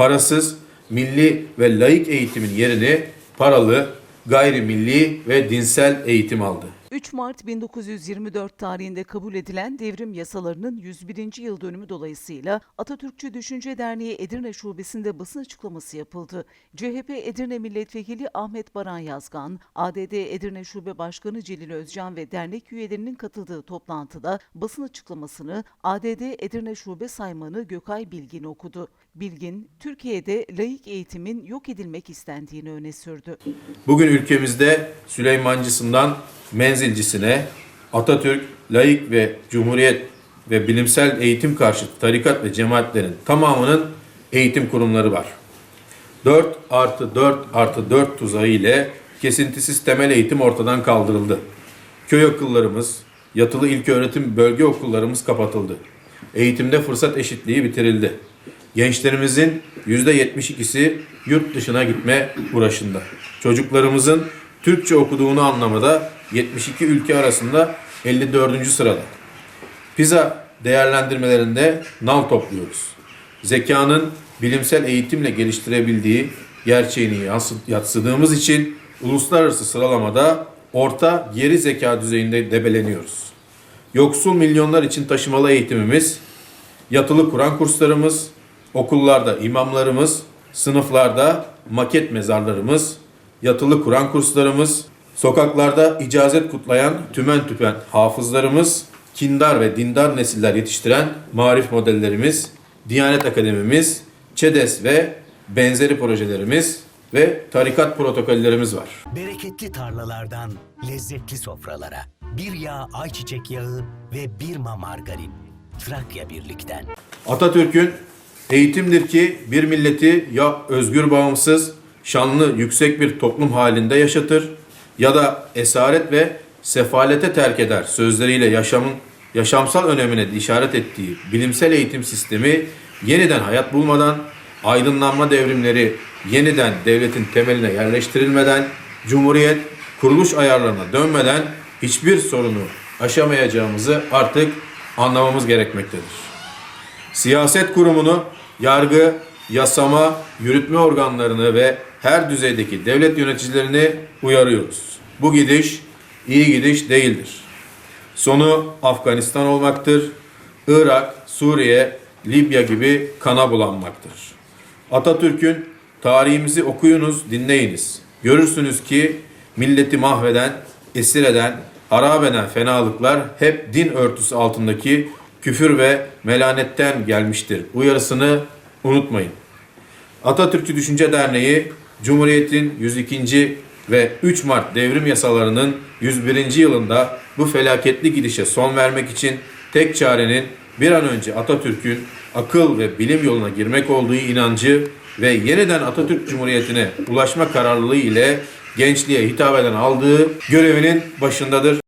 parasız, milli ve laik eğitimin yerini paralı, gayrimilli ve dinsel eğitim aldı. 3 Mart 1924 tarihinde kabul edilen devrim yasalarının 101. yıl dönümü dolayısıyla Atatürkçü Düşünce Derneği Edirne Şubesi'nde basın açıklaması yapıldı. CHP Edirne Milletvekili Ahmet Baran Yazgan, ADD Edirne Şube Başkanı Celil Özcan ve dernek üyelerinin katıldığı toplantıda basın açıklamasını ADD Edirne Şube Saymanı Gökay Bilgin okudu. Bilgin, Türkiye'de laik eğitimin yok edilmek istendiğini öne sürdü. Bugün ülkemizde Süleymancısından menzilcisine Atatürk, laik ve cumhuriyet ve bilimsel eğitim karşıtı tarikat ve cemaatlerin tamamının eğitim kurumları var. 4 artı 4 artı 4 tuzağı ile kesintisiz temel eğitim ortadan kaldırıldı. Köy okullarımız, yatılı ilköğretim bölge okullarımız kapatıldı. Eğitimde fırsat eşitliği bitirildi. Gençlerimizin %72'si yurt dışına gitme uğraşında. Çocuklarımızın Türkçe okuduğunu anlamada 72 ülke arasında 54. sırada. PISA değerlendirmelerinde nal topluyoruz. Zekanın bilimsel eğitimle geliştirebildiği gerçeğini yatsıdığımız için uluslararası sıralamada orta geri zeka düzeyinde debeleniyoruz. Yoksul milyonlar için taşımalı eğitimimiz, yatılı Kur'an kurslarımız, okullarda imamlarımız, sınıflarda maket mezarlarımız, yatılı Kur'an kurslarımız, sokaklarda icazet kutlayan tümen tüpen hafızlarımız, kindar ve dindar nesiller yetiştiren marif modellerimiz, Diyanet Akademimiz, ÇEDES ve benzeri projelerimiz ve tarikat protokollerimiz var. Bereketli tarlalardan lezzetli sofralara. Bir yağ ayçiçek yağı ve bir ma margarin. Trakya Birlik'ten. Atatürk'ün eğitimdir ki bir milleti ya özgür bağımsız, şanlı, yüksek bir toplum halinde yaşatır ya da esaret ve sefalete terk eder sözleriyle yaşamın yaşamsal önemine işaret ettiği bilimsel eğitim sistemi yeniden hayat bulmadan, aydınlanma devrimleri yeniden devletin temeline yerleştirilmeden, cumhuriyet kuruluş ayarlarına dönmeden hiçbir sorunu aşamayacağımızı artık anlamamız gerekmektedir. Siyaset kurumunu, yargı, yasama, yürütme organlarını ve her düzeydeki devlet yöneticilerini uyarıyoruz. Bu gidiş iyi gidiş değildir. Sonu Afganistan olmaktır. Irak, Suriye, Libya gibi kana bulanmaktır. Atatürk'ün tarihimizi okuyunuz, dinleyiniz. Görürsünüz ki milleti mahveden, esir eden, harap eden fenalıklar hep din örtüsü altındaki küfür ve melanetten gelmiştir. Uyarısını unutmayın. Atatürkçü Düşünce Derneği, Cumhuriyet'in 102. ve 3 Mart devrim yasalarının 101. yılında bu felaketli gidişe son vermek için tek çarenin bir an önce Atatürk'ün akıl ve bilim yoluna girmek olduğu inancı ve yeniden Atatürk Cumhuriyeti'ne ulaşma kararlılığı ile gençliğe hitap eden aldığı görevinin başındadır.